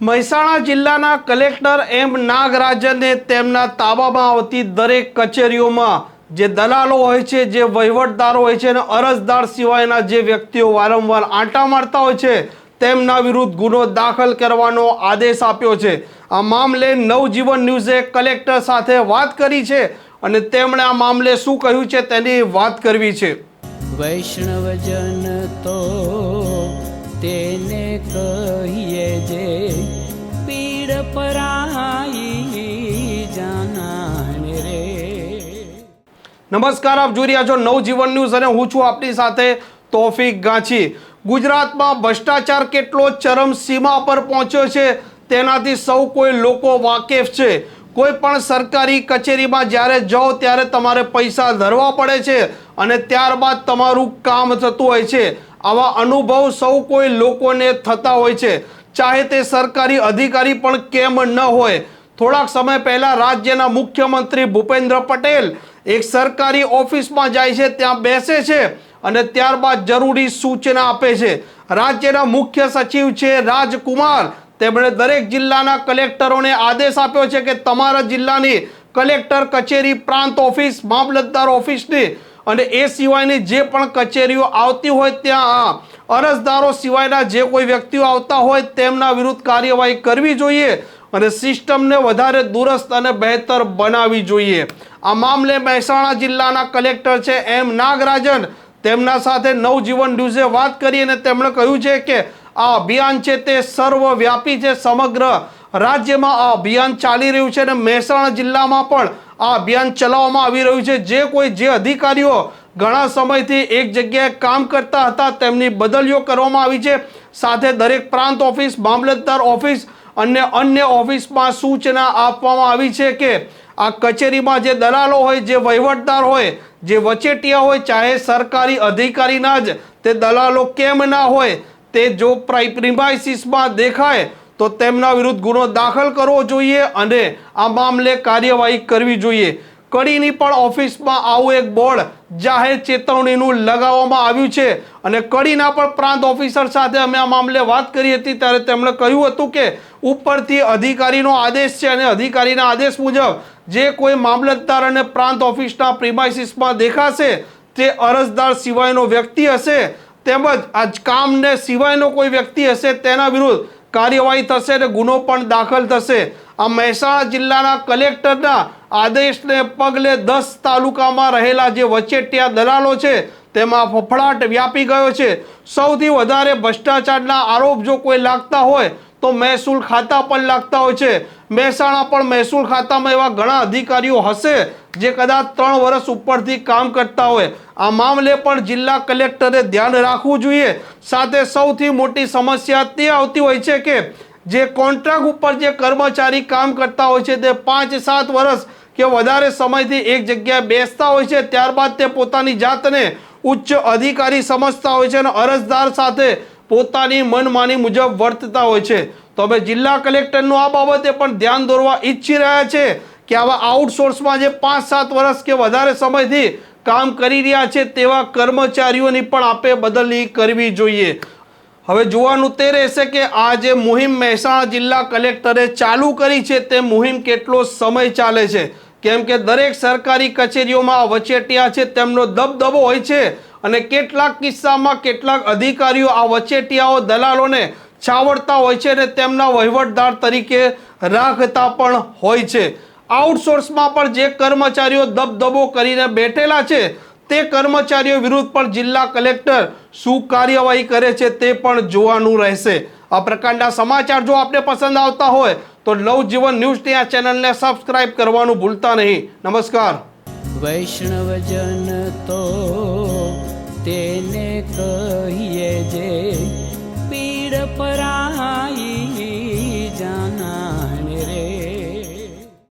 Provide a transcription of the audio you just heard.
મહેસાણા જિલ્લાના કલેક્ટર એમ નાગરાજને તેમના તાબામાં આવતી દરેક કચેરીઓમાં જે દલાલો હોય છે, જે વહીવટદારો હોય છે અને અરજદાર સિવાયના જે વ્યક્તિઓ વારંવાર આંટા મારતા હોય છે, તેમના વિરુદ્ધ ગુનો દાખલ કરવાનો આદેશ આપ્યો છે. આ મામલે નવજીવન ન્યૂઝે કલેક્ટર સાથે વાત કરી છે અને તેમણે આ મામલે શું કહ્યું છે તેની વાત કરવી છે. વૈષ્ણવજન તો તેને કહીએ જે પીડ પરાઈ જાનાને રે. નમસ્કાર, આપ જોઈ રહ્યા છો નવજીવન ન્યૂઝ અને હું છું આપની સાથે તોફિક ગાંચી. ગુજરાતમાં ભ્રષ્ટાચાર કેટલો ચરમસીમા પર પહોંચ્યો છે તેનાથી સૌ કોઈ લોકો વાકેફ છે. કોઈ પણ સરકારી કચેરીમાં જ્યારે જાઓ ત્યારે તમારે પૈસા ધરવા પડે છે અને ત્યારબાદ તમારું કામ થતું હોય છે. આવા અનુભવ સૌ કોઈ લોકોને થતા હોય છે. ચાહે તે સરકારી અધિકારી પણ કેમ ન હોય. થોડાક સમય પહેલા રાજ્યના મુખ્યમંત્રી ભૂપેન્દ્ર પટેલ એક સરકારી ઓફિસમાં જાય છે, ત્યાં બેસે છે અને ત્યારબાદ જરૂરી સૂચના આપે છે. રાજ્યના મુખ્ય સચિવ છે રાજકુમાર. તેમણે દરેક જિલ્લાના કલેક્ટરોને આદેશ આપ્યો છે કે તમારા જિલ્લાની કલેક્ટર કચેરી પ્રાંત ઓફિસ, મામલતદાર ઓફિસની અને એ સિવાયની જે પણ કચેરીઓ આવતી હોય ત્યાં અરજદારો સિવાયના જે કોઈ વ્યક્તિઓ આવતા હોય તેમના વિરુદ્ધ કાર્યવાહી કરવી જોઈએ અને સિસ્ટમને વધારે દુરસ્ત અને બહેતર બનાવવી જોઈએ. આ મામલે મહેસાણા જિલ્લાના કલેક્ટર છે એમ નાગરાજન. તેમના સાથે નવજીવન ન્યૂઝે વાત કરી અને તેમણે કહ્યું છે કે આ અભિયાન છે તે સર્વવ્યાપી છે સમગ્ર રાજ્યમાં આ અભિયાન ચાલી રહ્યું છે અને મહેસાણા જિલ્લામાં પણ આ અભિયાન ચલાવવામાં આવી રહ્યું છે. જે કોઈ, જે અધિકારીઓ ઘણા સમયથી એક જગ્યાએ કામ કરતા હતા, તેમની બદલીઓ કરવામાં આવી છે. સાથે દરેક પ્રાંત ઓફિસ, મામલતદાર ઓફિસ અને અન્ય ઓફિસમાં સૂચના આપવામાં આવી છે કે આ કચેરીમાં જે દલાલો હોય, જે વહીવટદાર હોય, જે વચેટિયા હોય, ચાહે સરકારી અધિકારીના જ, તે દલાલો કેમ ના હોય, તે જો પ્રિમાઇસીસમાં દેખાય તો તેમના વિરુદ્ધ ગુનો દાખલ કરવો જોઈએ અને આ મામલે કાર્યવાહી કરવી જોઈએ. કડીની પણ ઓફિસમાં આવું એક બોર્ડ જાહેર ચેતવણીનું લગાવવામાં આવ્યું છે અને કડીના પણ પ્રાંત ઓફિસર સાથે અમે આ મામલે વાત કરી હતી ત્યારે તેમણે કહ્યું હતું કે ઉપરથી અધિકારીનો આદેશ છે અને અધિકારીના આદેશ મુજબ જે કોઈ મામલતદાર અને પ્રાંત ઓફિસના પ્રિમાઇસિસમાં દેખાશે તે અરજદાર સિવાયનો વ્યક્તિ હશે તેમજ આ કામને સિવાયનો કોઈ વ્યક્તિ હશે તેના વિરુદ્ધ કાર્યવાહી થશે અને ગુનો પણ દાખલ થશે. આ મહેસાણા જિલ્લાના કલેક્ટરના આદેશને પગલે દસ તાલુકામાં રહેલા જે વચેટિયા દલાલો છે, તેમાં ફફડાટ વ્યાપી ગયો છે. સૌથી વધારે ભ્રષ્ટાચારના આરોપ જો કોઈ લાગતા હોય, તો મહેસૂલ ખાતા પણ લાગતા હોય છે. મહેસાણા પણ મહેસૂલ ખાતામાં એવા ઘણા અધિકારીઓ હશે. જે કદાચ ત્રણ વર્ષ ઉપરથી કામ કરતા હોય. આ મામલે પણ જિલ્લા કલેક્ટરે ધ્યાન રાખવું જોઈએ. સાથે સૌથી મોટી સમસ્યા તે આવતી હોય છે કે જે કોન્ટ્રાક્ટ ઉપર જે કર્મચારી કામ કરતા હોય છે તે પાંચ સાત વર્ષ કે વધારે સમયથી એક જગ્યાએ બેસતા હોય છે, ત્યારબાદ તે પોતાની જાતને ઉચ્ચ અધિકારી સમજતા હોય છે અને અરજદાર સાથે પોતાની મનમાની મુજબ વર્તતા હોય છે. તો હવે જિલ્લા કલેક્ટરનું આ બાબતે પણ ધ્યાન દોરવા ઈચ્છી રહ્યા છે. કે આવા આઉટસોર્સમાં જે પાંચ સાત વર્ષ કે વધારે સમયથી કામ કરી રહ્યા છે તેવા કર્મચારીઓની પણ આપે બદલી કરવી જોઈએ. હવે જોવાનું તે રહેશે કે આ જે મુહિમ મહેસાણા જિલ્લા કલેક્ટરે ચાલુ કરી છે તે મુહિમ કેટલો સમય ચાલે છે? કેમ કે દરેક સરકારી કચેરીઓમાં વચેટિયા છે, તેમનો દબદબો હોય છે અને કેટલાક કિસ્સામાં કેટલાક અધિકારીઓ આ વચેટિયાઓ દલાલોને છાવડતા હોય છે અને તેમના વહીવટદાર તરીકે રાખતા પણ હોય છે. આઉટસોર્સમાં પણ જે કર્મચારીઓ દબદબો કરીને બેઠેલા છે, તે કર્મચારીઓ વિરુદ્ધ પણ જિલ્લા કલેક્ટર શું કાર્યવાહી કરે છે તે પણ જોવાનું રહેશે. આ પ્રકારના સમાચાર જો આપને પસંદ આવતા હોય, તો નવજીવન ન્યૂઝની આ ચેનલને સબસ્ક્રાઇબ કરવાનું ભૂલતા નહીં. નમસ્કાર. વૈષ્ણવજન તો તેને કહીએ જે, પીડ પરાઈ